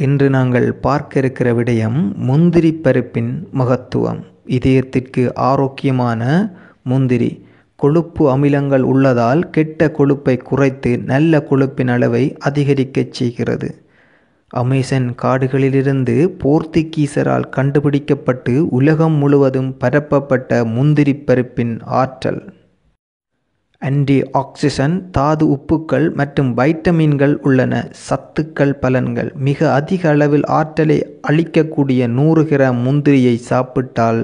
இன்று நாங்கள் பார்க்க இருக்கிற விடயம் முந்திரி பருப்பின் மகத்துவம். இதயத்திற்கு ஆரோக்கியமான முந்திரி. கொழுப்பு அமிலங்கள் உள்ளதால் கெட்ட கொழுப்பை குறைத்து நல்ல கொழுப்பின் அளவை அதிகரிக்கச் செய்கிறது. அமேசன் காடுகளிலிருந்து போர்த்துகீசரால் கண்டுபிடிக்கப்பட்டு உலகம் முழுவதும் பரப்பப்பட்ட முந்திரி பருப்பின் ஆற்றல். ஆன்டி ஆக்சிசன் தாது உப்புக்கள் மற்றும் வைட்டமின்கள் உள்ளன. சத்துக்கள் பலன்கள். மிக அதிக அளவில் ஆற்றலை அளிக்கக்கூடிய நூறு கிராம் முந்திரியை சாப்பிட்டால்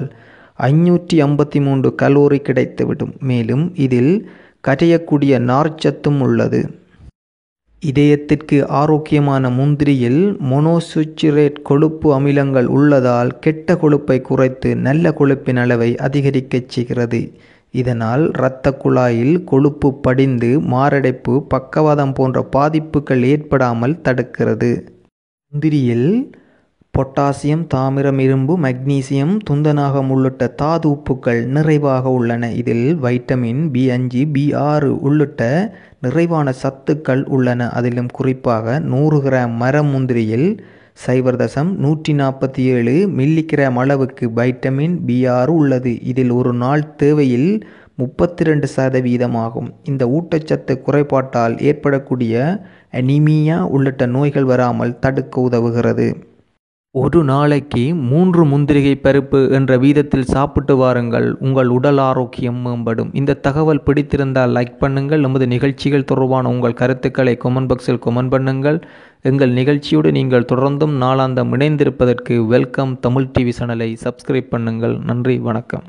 ஐநூற்றி ஐம்பத்தி மூன்று கலோரி கிடைத்துவிடும். மேலும் இதில் கரையக்கூடிய நார்ச்சத்தும் உள்ளது. இதயத்திற்கு ஆரோக்கியமான முந்திரியில் மொனோசுச்சுரேட் கொழுப்பு அமிலங்கள் உள்ளதால் கெட்ட கொழுப்பை குறைத்து நல்ல கொழுப்பின் அளவை அதிகரிக்கச் செய்கிறது. இதனால் இரத்த குழாயில் கொழுப்பு படிந்து மாரடைப்பு பக்கவாதம் போன்ற பாதிப்புகள் ஏற்படாமல் தடுக்கிறது. முந்திரியில் பொட்டாசியம் தாமிரம் இரும்பு மக்னீசியம் துந்தநாகம் உள்ளிட்ட தாது உப்புக்கள் நிறைவாக உள்ளன. இதில் வைட்டமின் பி அஞ்சு பி ஆறு உள்ளிட்ட நிறைவான சத்துக்கள் உள்ளன. அதிலும் குறிப்பாக நூறு கிராம் மரம் முந்திரியில் சைபர் தசம் நூற்றி நாற்பத்தி ஏழு மில்லிகிராம் அளவுக்கு வைட்டமின் பி ஆறு உள்ளது. இதில் ஒரு நாள் தேவையில் முப்பத்தி ரெண்டு சதவீதமாகும் இந்த ஊட்டச்சத்து குறைபாட்டால் ஏற்படக்கூடிய அனிமியா உள்ளிட்ட நோய்கள் வராமல் தடுக்க உதவுகிறது. ஒரு நாளைக்கு மூன்று முந்திரிகை பருப்பு என்ற வீதத்தில் சாப்பிட்டு வாருங்கள். உங்கள் உடல் ஆரோக்கியம் மேம்படும். இந்த தகவல் பிடித்திருந்தால் லைக் பண்ணுங்கள். நமது நிகழ்ச்சிகள் தொடர்பான உங்கள் கருத்துக்களை கொமெண்ட் பாக்ஸில் கொமெண்ட் பண்ணுங்கள். எங்கள் நிகழ்ச்சியோடு நீங்கள் தொடர்ந்தும் நாளாந்தம் இணைந்திருப்பதற்கு வெல்கம் தமிழ் டிவி சேனலை சப்ஸ்கிரைப் பண்ணுங்கள். நன்றி வணக்கம்.